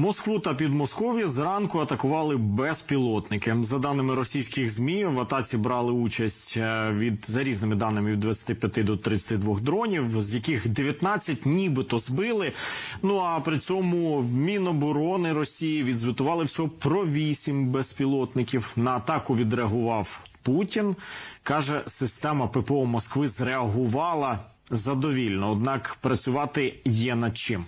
Москву та Підмосков'я зранку атакували безпілотники. За даними російських змі, в атаці брали участь е, від за різними даними від 25 до 32 дронів, з яких 19 нібито збили. Ну а при цьому Міноборони Росії відзвітували всього про 8 безпілотників. На атаку відреагував Путін. каже, система ППО Москви зреагувала задовільно, однак працювати є над чим.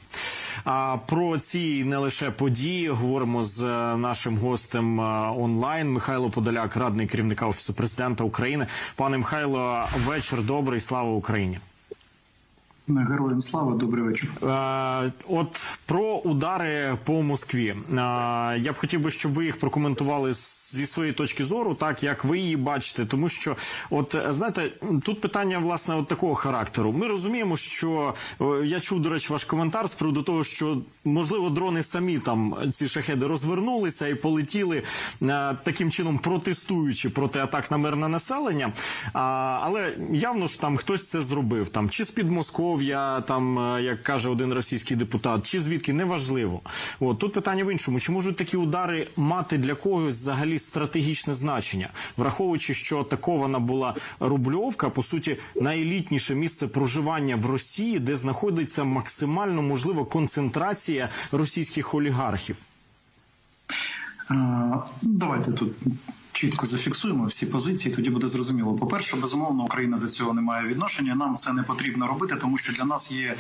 А про ці не лише події говоримо з е, нашим гостем е, онлайн. Михайло Подоляк, радник керівника офісу президента України. Пане Михайло, вечір добрий. Слава Україні. Героям слава, добрий вечір. Е, от про удари по Москві. Я б хотів би, щоб ви їх прокоментували зі своєї точки зору, так як ви її бачите, тому що, от знаєте, тут питання власне от такого характеру. Ми розуміємо, що е, я чув, до речі, ваш коментар з приводу того, що можливо дрони самі там ці шахеди розвернулися і полетіли е, таким чином, протестуючи проти атак на мирне населення. Але явно ж там хтось це зробив, там чи з Підмосков'я, там е, як каже один російський депутат, чи звідки неважливо. От тут питання в іншому: чи можуть такі удари мати для когось взагалі стратегічне значення, враховуючи, що атакована була Рубльовка, по суті, найелітніше місце проживання в Росії, де знаходиться максимально можлива концентрація російських олігархів. Е, Давайте тут чітко зафіксуємо всі позиції. Тоді буде зрозуміло. По перше, безумовно, Україна до цього не має відношення. Нам це не потрібно робити, тому що для нас є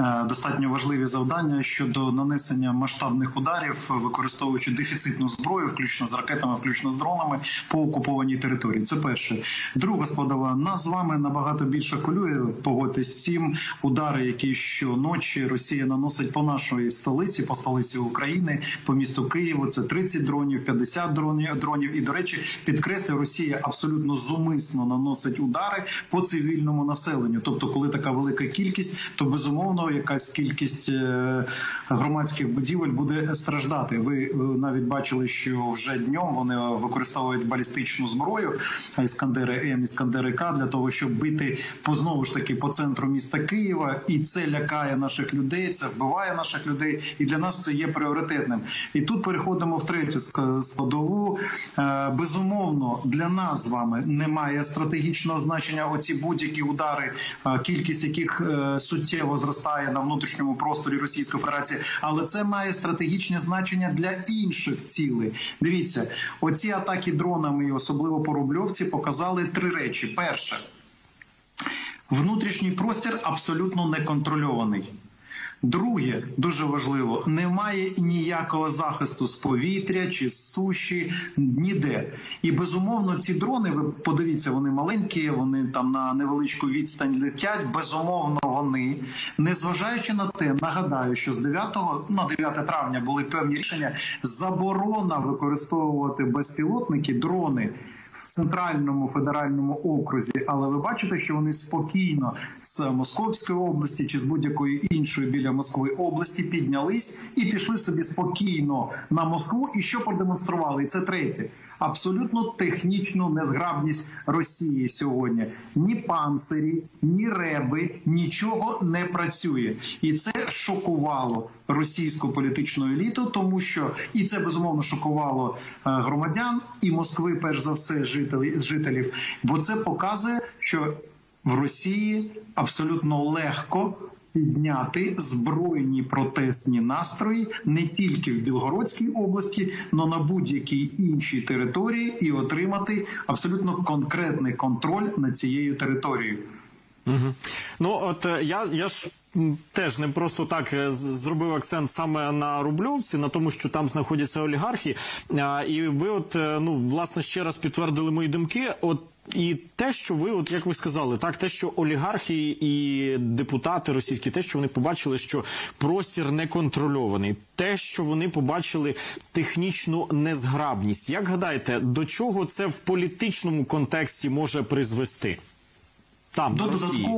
е, достатньо важливі завдання щодо нанесення масштабних ударів, використовуючи дефіцитну зброю, включно з ракетами, включно з дронами по окупованій території. Це перше. Друга складова нас з вами набагато більше хвилює. Погодьтесь цим удари, які щоночі Росія наносить по нашій столиці, по столиці України, по місту Києву. Це 30 дронів, 50 дронів дронів. І до речі, підкреслю, Росія абсолютно зумисно наносить удари по цивільному населенню. Тобто, коли така велика кількість, то безумовно якась кількість е, громадських будівель буде страждати. Ви е, навіть бачили, що вже днем вони використовують балістичну зброю іскандери М, іскандери К для того, щоб бити по знову ж таки по центру міста Києва, і це лякає наших людей, це вбиває наших людей, і для нас це є пріоритетним. І тут переходимо в третю складову. Е, Безумовно, для нас з вами немає стратегічного значення. Оці будь-які удари, е, кількість яких е, суттєво зростає на внутрішньому просторі Російської Федерації, але це має стратегічне значення для інших цілей. Дивіться, оці атаки дронами, особливо по Рубльовці, показали три речі: перше. Внутрішній простір абсолютно неконтрольований. Друге, дуже важливо, немає ніякого захисту з повітря чи з суші ніде. І безумовно, ці дрони, ви подивіться, вони маленькі, вони там на невеличку відстань летять. Безумовно, вони, незважаючи на те, нагадаю, що з 9 на 9 травня були певні рішення заборона використовувати безпілотники, дрони в центральному федеральному окрузі, але ви бачите, що вони спокійно з Московської області чи з будь-якої іншої біля Москви області піднялись і пішли собі спокійно на Москву. І що продемонстрували? І це третє. Абсолютно технічну незграбність Росії сьогодні. Ні панцирі, ні реби, нічого не працює, і це шокувало російську політичну еліту, тому що і це безумовно шокувало е, громадян і Москви, перш за все, жителі, жителів, бо це показує, що в Росії абсолютно легко підняти збройні протестні настрої не тільки в Білгородській області, але на будь-якій іншій території і отримати абсолютно конкретний контроль над цією територією. Угу. Ну от е, я, я ж теж не просто так е, зробив акцент саме на Рубльовці, на тому, що там знаходяться олігархи. І ви, от е, ну власне ще раз підтвердили мої думки. От і те, що ви, от як ви сказали, так те, що олігархи і депутати російські, те, що вони побачили, що простір не контрольований, те, що вони побачили технічну незграбність. Як гадаєте, до чого це в політичному контексті може призвести? Там До до Росії.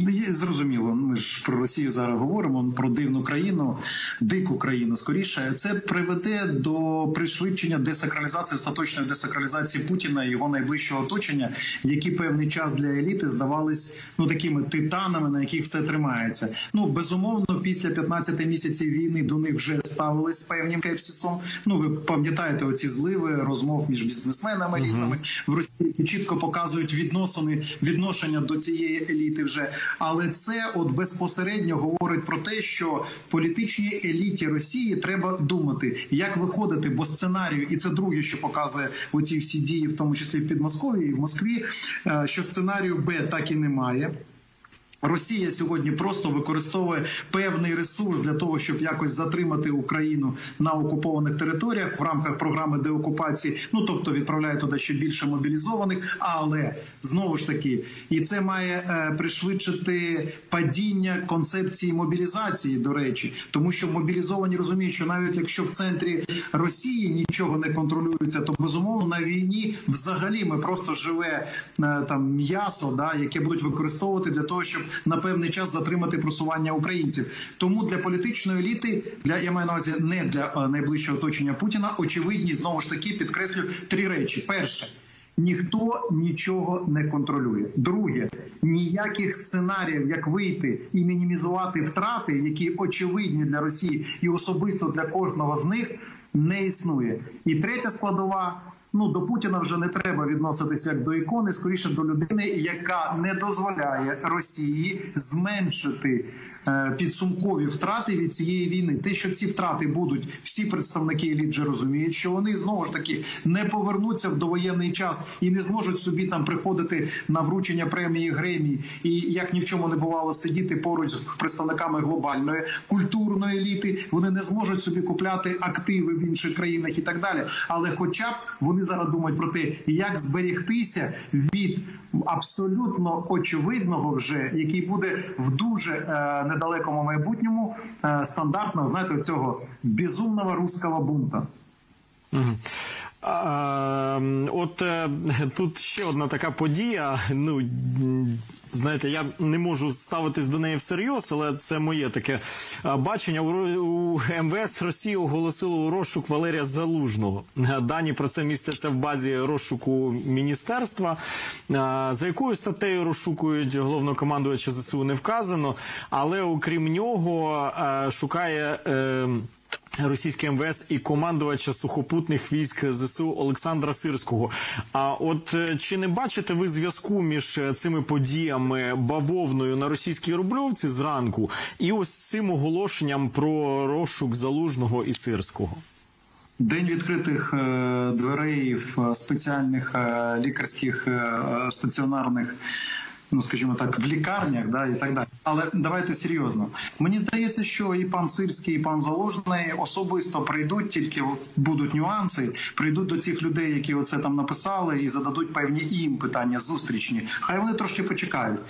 Ну, є зрозуміло. Ми ж про Росію зараз говоримо про дивну країну, дику країну. Скоріше, це приведе до пришвидшення десакралізації, остаточної десакралізації Путіна і його найближчого оточення, які певний час для еліти здавались ну такими титанами, на яких все тримається. Ну безумовно, після 15 місяців війни до них вже ставились з певним кепсисом. Ну ви пам'ятаєте оці зливи розмов між бізнесменами різними в Росії, які чітко показують відносини відношення до цієї еліти вже. Але це от безпосередньо говорить про те, що політичній еліті Росії треба думати, як виходити, бо сценарію, і це друге, що показує оці всі дії, в тому числі в Підмосков'ї і в Москві, е, що сценарію Б так і немає. Росія сьогодні просто використовує певний ресурс для того, щоб якось затримати Україну на окупованих територіях в рамках програми деокупації. Ну тобто відправляє туди ще більше мобілізованих, але знову ж таки, і це має е, пришвидшити падіння концепції мобілізації. До речі, тому що мобілізовані розуміють, що навіть якщо в центрі Росії нічого не контролюється, то безумовно на війні взагалі ми просто живе е, там м'ясо, да яке будуть використовувати для того, щоб на певний час затримати просування українців. Тому для політичної еліти, для я маю на увазі не для е, найближчого оточення Путіна, очевидні знову ж таки підкреслю три речі: перше. Ніхто нічого не контролює. Друге, ніяких сценаріїв, як вийти і мінімізувати втрати, які очевидні для Росії, і особисто для кожного з них не існує. І третя складова. Ну до Путіна вже не треба відноситися як до ікони, скоріше до людини, яка не дозволяє Росії зменшити підсумкові втрати від цієї війни. Те, що ці втрати будуть, всі представники еліт вже розуміють, що вони знову ж таки не повернуться в довоєнний час і не зможуть собі там приходити на вручення премії Гремі і як ні в чому не бувало сидіти поруч з представниками глобальної культурної еліти. Вони не зможуть собі купляти активи в інших країнах і так далі. Але, хоча б вони зараз думають про те, як зберегтися від абсолютно очевидного, вже який буде в дуже е, недалекому майбутньому е, стандартно, знаєте, цього безумного руського бунта. Мгм. А, от е, тут ще одна така подія. Ну знаєте, я не можу ставитись до неї всерйоз, але це моє таке бачення. У, МВС Росії оголосило розшук Валерія Залужного. Е, Дані про це містяться в базі розшуку міністерства. За якою статтею розшукують головнокомандувача ЗСУ не вказано, але окрім нього е, шукає. Російське МВС і командувача сухопутних військ ЗСУ Олександра Сирського. А от е, чи не бачите ви зв'язку між е, цими подіями бавовною на російській рубльовці зранку і ось цим оголошенням про розшук залужного і сирського? День відкритих е, дверей в спеціальних лікарських стаціонарних. Ну, скажімо так, в лікарнях, да і так далі. Але давайте серйозно. Мені здається, що і пан Сирський, і пан Заложний особисто прийдуть, тільки будуть нюанси. Прийдуть до цих людей, які оце там написали, і зададуть певні їм питання зустрічні. Хай вони трошки почекають.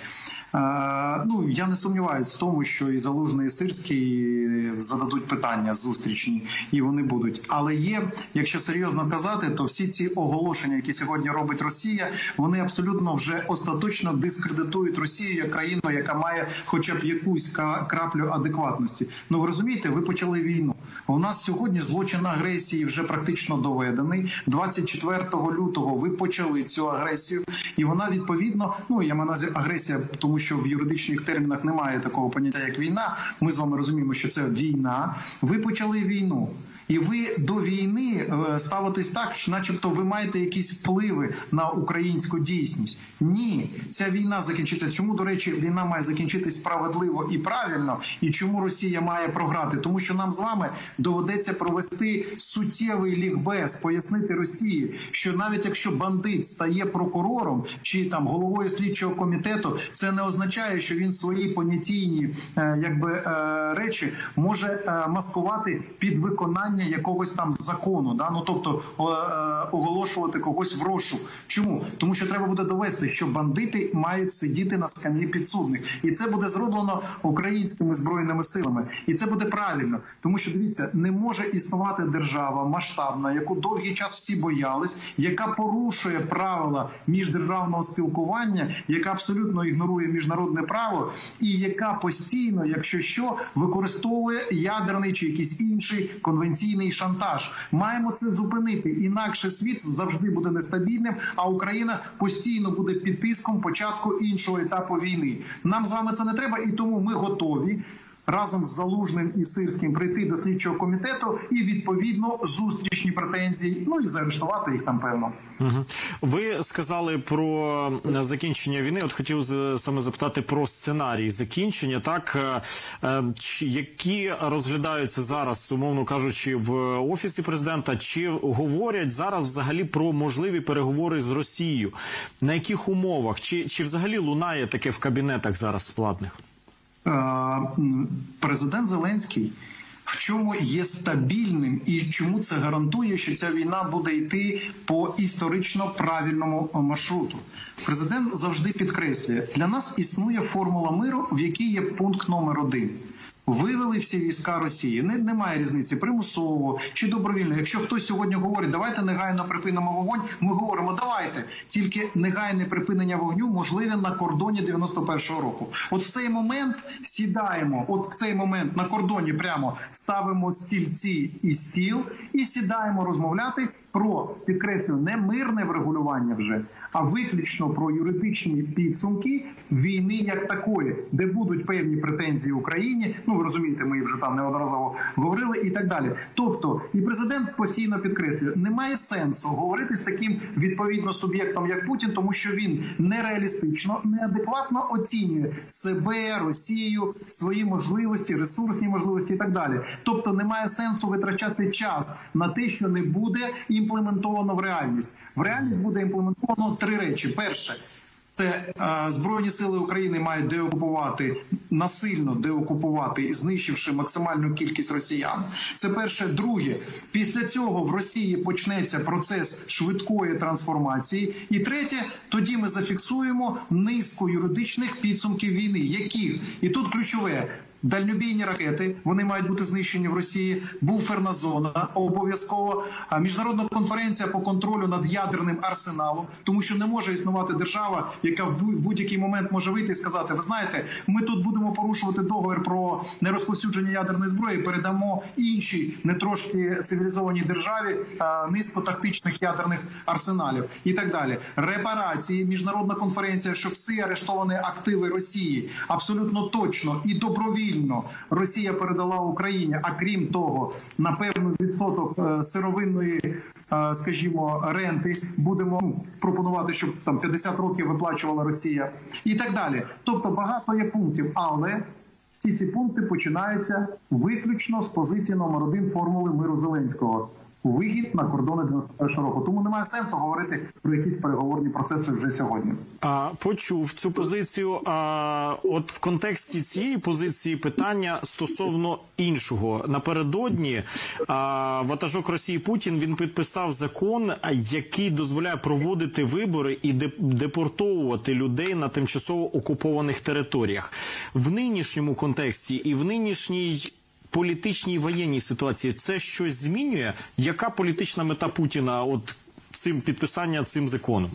Е, ну я не сумніваюся в тому, що і Залужний, і Сирський зададуть питання зустрічні, і вони будуть. Але є, якщо серйозно казати, то всі ці оголошення, які сьогодні робить Росія, вони абсолютно вже остаточно дискредитують Росію як країну, яка має хоча б якусь краплю адекватності. Ну ви розумієте, ви почали війну. У нас сьогодні злочин агресії вже практично доведений. 24 лютого ви почали цю агресію, і вона відповідно. Ну я маю агресія, тому що в юридичних термінах немає такого поняття, як війна. Ми з вами розуміємо, що це війна. Ви почали війну. І ви до війни е, ставитесь так, що, начебто, ви маєте якісь впливи на українську дійсність. Ні, ця війна закінчиться. Чому до речі, війна має закінчитись справедливо і правильно, і чому Росія має програти? Тому що нам з вами доведеться провести суттєвий лікбез, пояснити Росії, що навіть якщо бандит стає прокурором чи там головою слідчого комітету, це не означає, що він свої понятійні е, якби е, речі може маскувати під виконання порушування якогось там закону. Да? Ну тобто е, оголошувати когось в розшук. Чому? Тому що треба буде довести, що бандити мають сидіти на скам'ї підсудних, і це буде зроблено українськими збройними силами, і це буде правильно, тому що дивіться, не може існувати держава масштабна, яку довгий час всі боялись, яка порушує правила міждержавного спілкування, яка абсолютно ігнорує міжнародне право, і яка постійно, якщо що, використовує ядерний чи якийсь інший конвенційний шантаж. Маємо це зупинити, інакше світ завжди буде нестабільним, а Україна постійно буде під тиском початку іншого етапу війни. Нам з вами це не треба, і тому ми готові. Разом з залужним і сирським прийти до слідчого комітету і відповідно зустрічні претензії. Ну і заарештувати їх там певно. Ви сказали про е, закінчення війни. От хотів саме запитати про сценарій закінчення. Так е, е, які розглядаються зараз, умовно кажучи, в офісі президента, чи говорять зараз взагалі про можливі переговори з Росією? На яких умовах? Чи, чи взагалі лунає таке в кабінетах зараз владних? Е, президент Зеленський в чому є стабільним і чому це гарантує, що ця війна буде йти по історично правильному маршруту. Президент завжди підкреслює, для нас існує формула миру, в якій є пункт номер один. Вивели всі війська Росії. Не немає різниці примусово чи добровільно. Якщо хтось сьогодні говорить, давайте негайно припинимо вогонь. Ми говоримо, давайте тільки негайне припинення вогню можливе на кордоні 91-го року. От в цей момент сідаємо. От в цей момент на кордоні прямо ставимо стільці і стіл, і сідаємо розмовляти про підкреслюю не мирне врегулювання вже, а виключно про юридичні підсумки війни як такої, де будуть певні претензії Україні. Ну ви розумієте, ми вже там неодноразово говорили і так далі. Тобто, і президент постійно підкреслює, немає сенсу говорити з таким відповідно суб'єктом, як Путін, тому що він нереалістично, неадекватно оцінює себе, Росію, свої можливості, ресурсні можливості і так далі. Тобто, немає сенсу витрачати час на те, що не буде імплементовано в реальність. В реальність буде імплементовано три речі: перше. Це е, збройні сили України мають деокупувати насильно деокупувати, знищивши максимальну кількість росіян. Це перше. Друге, після цього в Росії почнеться процес швидкої трансформації. І третє, тоді ми зафіксуємо низку юридичних підсумків війни, які і тут ключове. Дальнобійні ракети вони мають бути знищені в Росії. Буферна зона обов'язково. Міжнародна конференція по контролю над ядерним арсеналом, тому що не може існувати держава, яка в будь- будь-який момент може вийти і сказати: Ви знаєте, ми тут будемо порушувати договір про нерозповсюдження ядерної зброї. Передамо іншій не трошки цивілізованій державі низку тактичних ядерних арсеналів і так далі. Репарації, міжнародна конференція, що всі арештовані активи Росії абсолютно точно і добровільно Росія передала Україні. А крім того, на певний відсоток е, сировинної, е, скажімо, ренти будемо ну, пропонувати, щоб там 50 років виплачувала Росія, і так далі. Тобто багато є пунктів, але всі ці пункти починаються виключно з позиції номер один формули миру Зеленського. Вихід на кордони 91 року. Тому немає сенсу говорити про якісь переговорні процеси вже сьогодні. А, почув цю позицію. А, от в контексті цієї позиції питання стосовно іншого напередодні а, ватажок Росії Путін він підписав закон, який дозволяє проводити вибори і деп- депортовувати людей на тимчасово окупованих територіях в нинішньому контексті і в нинішній. Політичній воєнній ситуації це щось змінює? Яка політична мета Путіна? От цим підписання цим законом?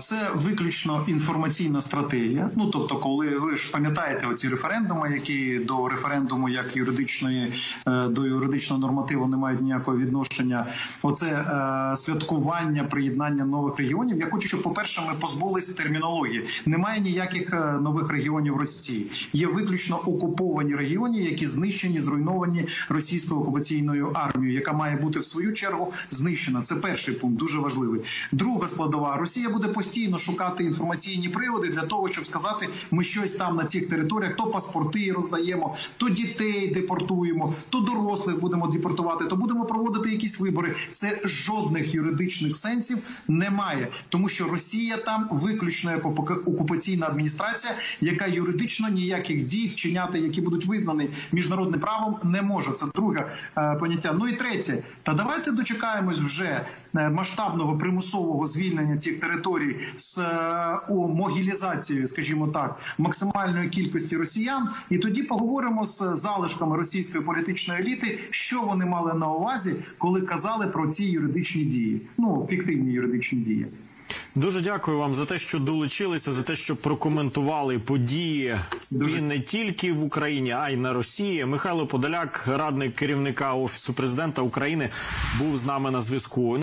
Це виключно інформаційна стратегія. Ну тобто, коли ви ж пам'ятаєте оці референдуми, які до референдуму як юридичної е, до юридичного нормативу не мають ніякого відношення. Оце е, святкування приєднання нових регіонів. Я хочу, щоб по перше, ми позбулися термінології. Немає ніяких е, нових регіонів Росії. Є виключно окуповані регіони, які знищені, зруйновані російською окупаційною армією, яка має бути в свою чергу знищена. Це перший пункт, дуже важливий. Друга складова Росія Росія буде постійно шукати інформаційні приводи для того, щоб сказати, ми щось там на цих територіях, то паспорти роздаємо, то дітей депортуємо, то дорослих будемо депортувати, то будемо проводити якісь вибори. Це жодних юридичних сенсів немає, тому що Росія там виключно як окупаційна адміністрація, яка юридично ніяких дій вчиняти, які будуть визнані міжнародним правом, не може. Це друге е, поняття. Ну і третє, та давайте дочекаємось вже масштабного примусового звільнення цих територій з е, о, могілізацією, скажімо так, максимальної кількості росіян, і тоді поговоримо з залишками російської політичної еліти, що вони мали на увазі, коли казали про ці юридичні дії, ну фіктивні юридичні дії. Дуже дякую вам за те, що долучилися, за те, що прокоментували події Дуже. і не тільки в Україні, а й на Росії. Михайло Подоляк, радник керівника офісу президента України, був з нами на зв'язку.